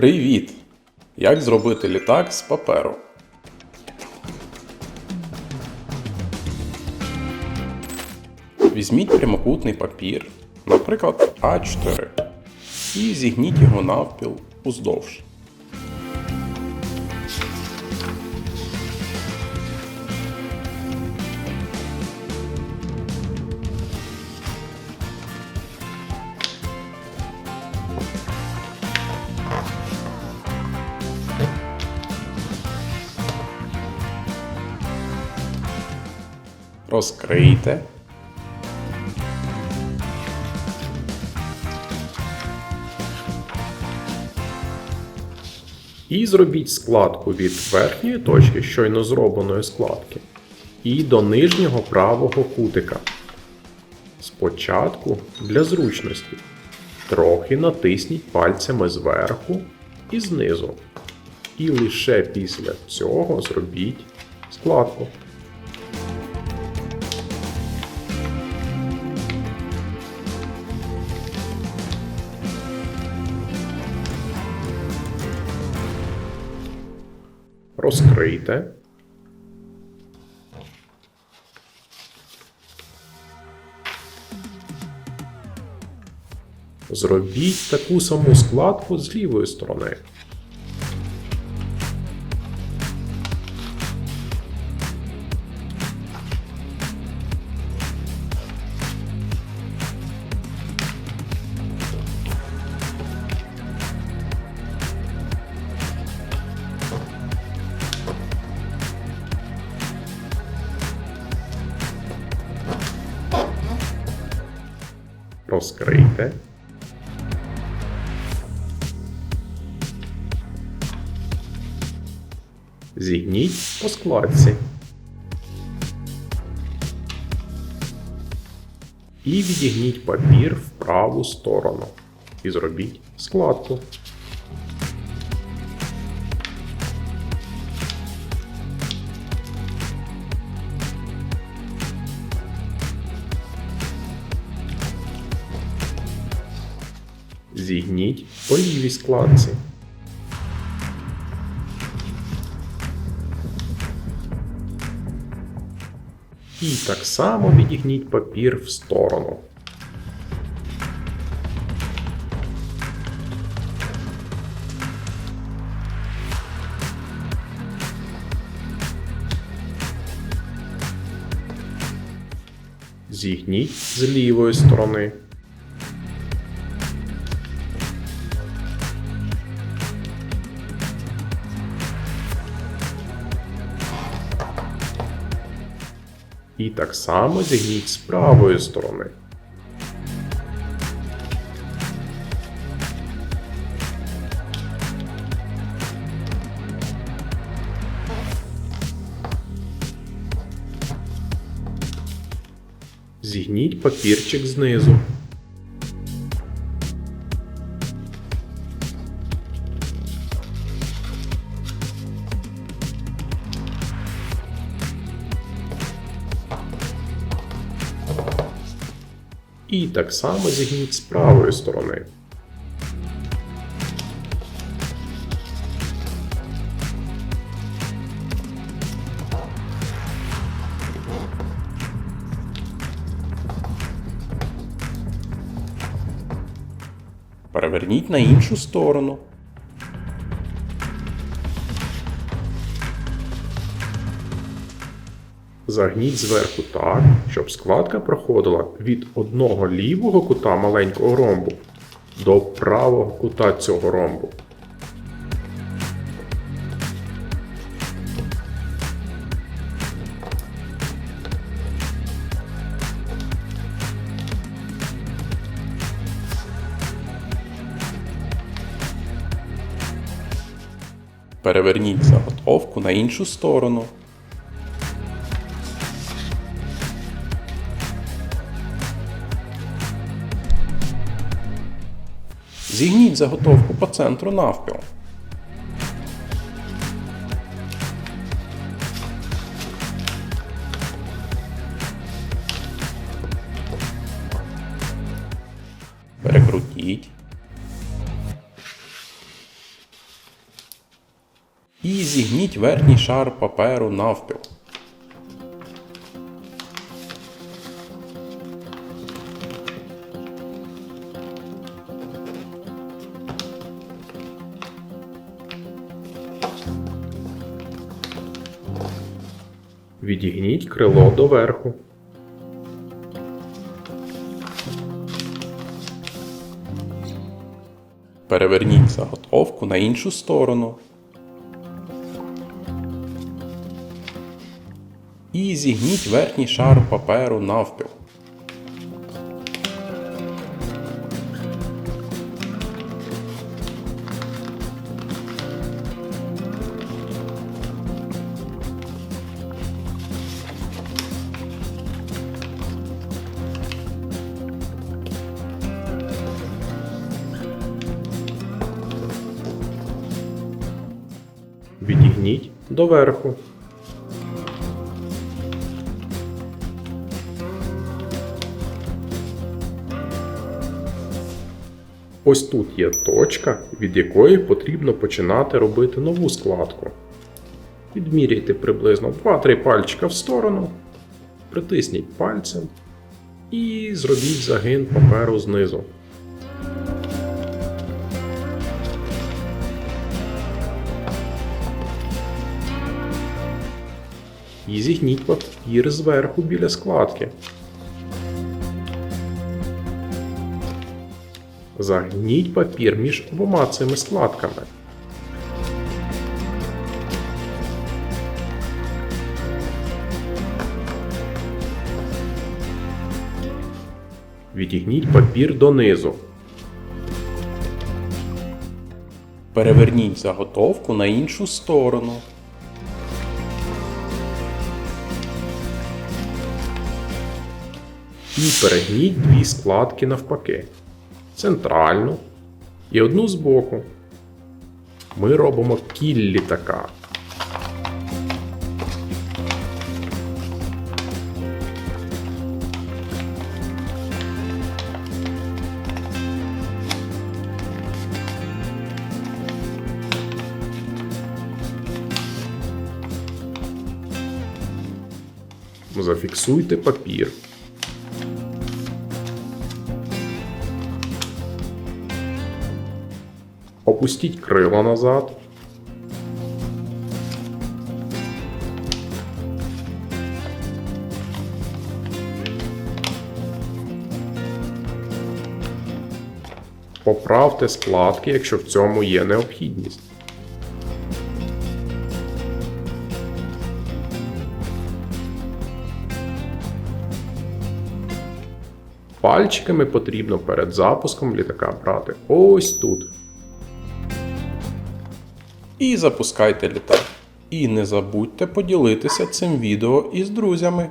Привіт! Як зробити літак з паперу? Візьміть прямокутний папір, наприклад, А4, і зігніть його навпіл уздовж. Розкрийте. І зробіть складку від верхньої точки щойно зробленої складки і до нижнього правого кутика. Спочатку для зручності трохи натисніть пальцями зверху і знизу. І лише після цього зробіть складку. Розкрийте. Зробіть таку саму складку з лівої сторони. Розкрийте. Зігніть по складці. І відігніть папір в праву сторону. І зробіть складку. Зігніть по лівій складці. І так само відігніть папір в сторону. Зігніть з лівої сторони. І так само зігніть з правої сторони. Зігніть папірчик знизу. І так само зігніть з правої сторони. Переверніть на іншу сторону. Загніть зверху так, щоб складка проходила від одного лівого кута маленького ромбу до правого кута цього ромбу. Переверніть заготовку на іншу сторону. Зігніть заготовку по центру навпіл. Перекрутіть. І зігніть верхній шар паперу навпіл. Відігніть крило доверху. Переверніть заготовку на іншу сторону. І зігніть верхній шар паперу навпіл. Відігніть доверху. Ось тут є точка, від якої потрібно починати робити нову складку. Відміряйте приблизно 2-3 пальчика в сторону, притисніть пальцем і зробіть загин паперу знизу. І зігніть папір зверху біля складки. Загніть папір між обома цими складками. Відігніть папір донизу. Переверніть заготовку на іншу сторону. І перегніть дві складки навпаки. Центральну і одну збоку. Ми робимо кіль літака. Зафіксуйте папір. Опустіть крила назад. Поправте складки, якщо в цьому є необхідність. Пальчиками потрібно перед запуском літака брати ось тут. І запускайте літак. І не забудьте поділитися цим відео із друзями.